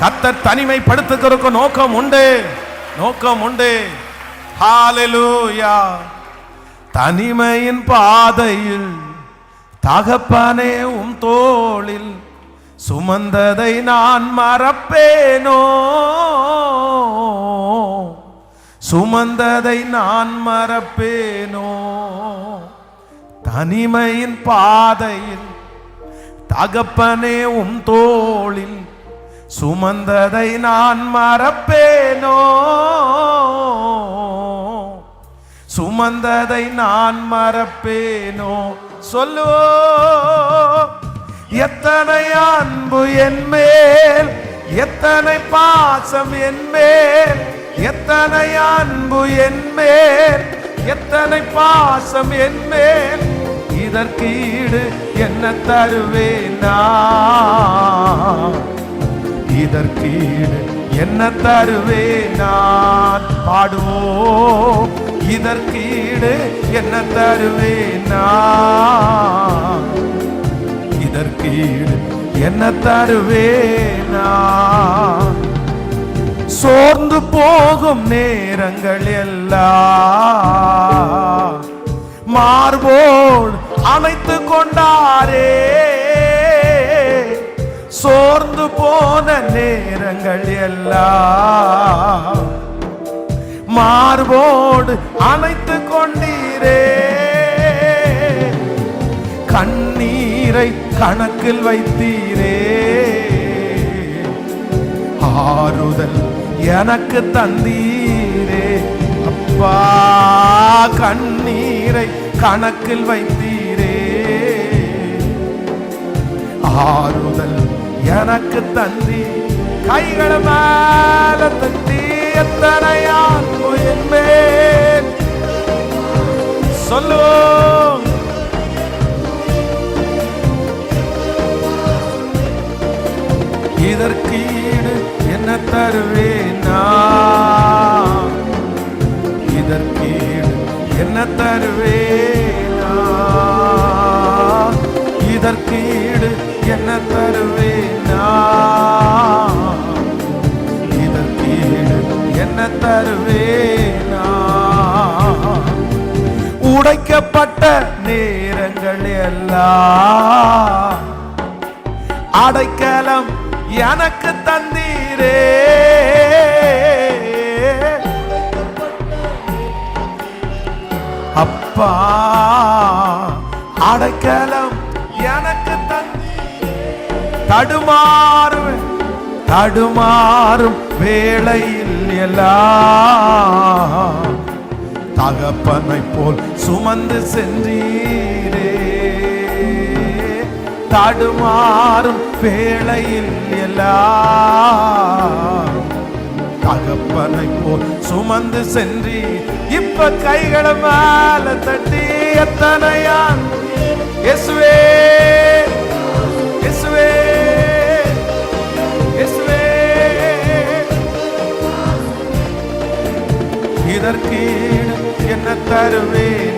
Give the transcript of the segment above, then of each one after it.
கத்தர் தனிமைப்படுத்துகிறதுக்கு நோக்கம் உண்டு. நோக்கம் உண்டு. ஹalleluya தனிமையின் பாதையில் தகப்பனே உம் தோளில் சுமந்ததை நான் மறப்பேனோ? சுமந்ததை நான் மறப்பேனோ? தனிமையின் பாதையில் தகப்பனே உம் தோளில் சுமந்ததை நான் மறப்பேனோ? சுமந்ததை நான் மறப்பேனோ? சொல்லோ எத்தனை அன்பு என் மேல் எத்தனை பாசம் என் மேல் எத்தனை அன்பு என் மேல் எத்தனை பாசம் என் மேல் இதற்கீடு என்ன தருவேனா? இதற்கீடு என்ன தருவே நான்? பாடுவோம். இதற்கீடு என்ன தருவே நான்? இதற்கீடு என்ன தருவே நான்? சோர்ந்து போகும் நேரங்கள் எல்லாம் மார்போடு அமைத்து கொண்டாரே. சோர்ந்து போன நேரங்கள் எல்லாம் மார்போடு அணைத்து கொண்டீரே. கண்ணீரை கணக்கில் வைத்தீரே. ஆறுதல் எனக்கு தந்தீரே. அப்பா கண்ணீரை கணக்கில் வைத்தீரே. ஆறுதல் எனக்கு தந்தி. கைகளை மேல தட்டி எத்தனையான் என் மேல்? சொல்லுவோம். இதற்கீடு என்ன தருவேன் நான்? இதற்கீடு என்ன தருவேனா நான் இதற்கீடு என்ன தருவேனா உடைக்கப்பட்ட நேரங்கள் எல்லாம் அடைக்கலம் எனக்கு தந்தீரே. அப்பா அடைக்கலம் தடுமாறும் தடுமாறும் வேளையில் எல்லாம் தகப்பனை போல் சுமந்து சென்றீரே. தடுமாறும் வேளையில் எல்லாம் தகப்பனை போல் சுமந்து சென்றி இப்ப கைகளை மேல தட்டி எத்தனையான் எஸ்வே தருவே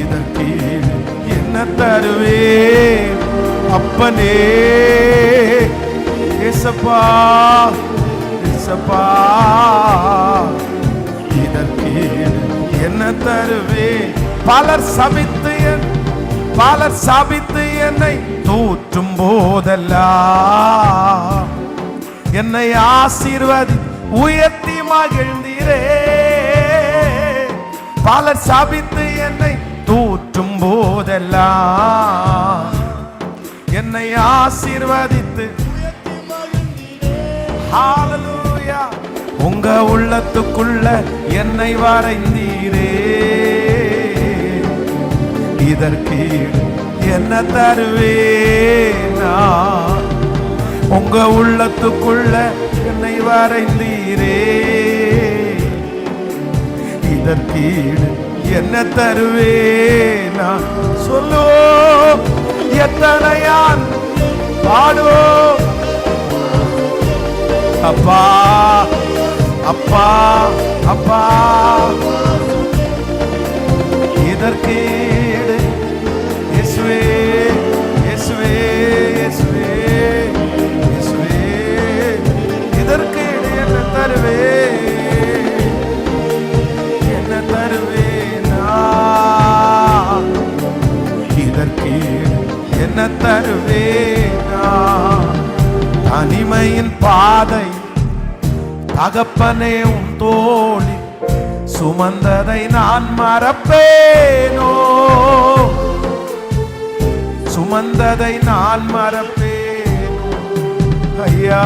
தருவேன் என்ன தருவே அப்பனே ஏசப்பா ஏசப்பா. இதற்கீடு என்ன தருவே பலர் சபித்து என் பலர் சபித்து என்னை தூற்றும் போதெல்லாம். என்னை ஆசீர்வதி உயர்த்தி மகிழ்ந்தீரே. பலர் சபித்து என்னை தூற்றும் போதெல்லாம். என்னை ஆசீர்வதித்து உங்க உள்ளத்துக்குள்ள என்னை வரைந்தீரே. இதற்கு என்ன தருவேனா உங்க உள்ளத்துக்குள்ள என்னை வரைந்தீரே. இதற்கீடு என்ன தருவே? நான் சொல்லோ எத்தனையான் பாடுவோ? அப்பா அப்பா அப்பா. என்ன தருவேனா? தனிமையின் பாதை தகப்பனே உன் தோழி சுமந்ததை நான் மறப்பேனோ? சுமந்ததை நான் மறப்பேனோ? ஐயா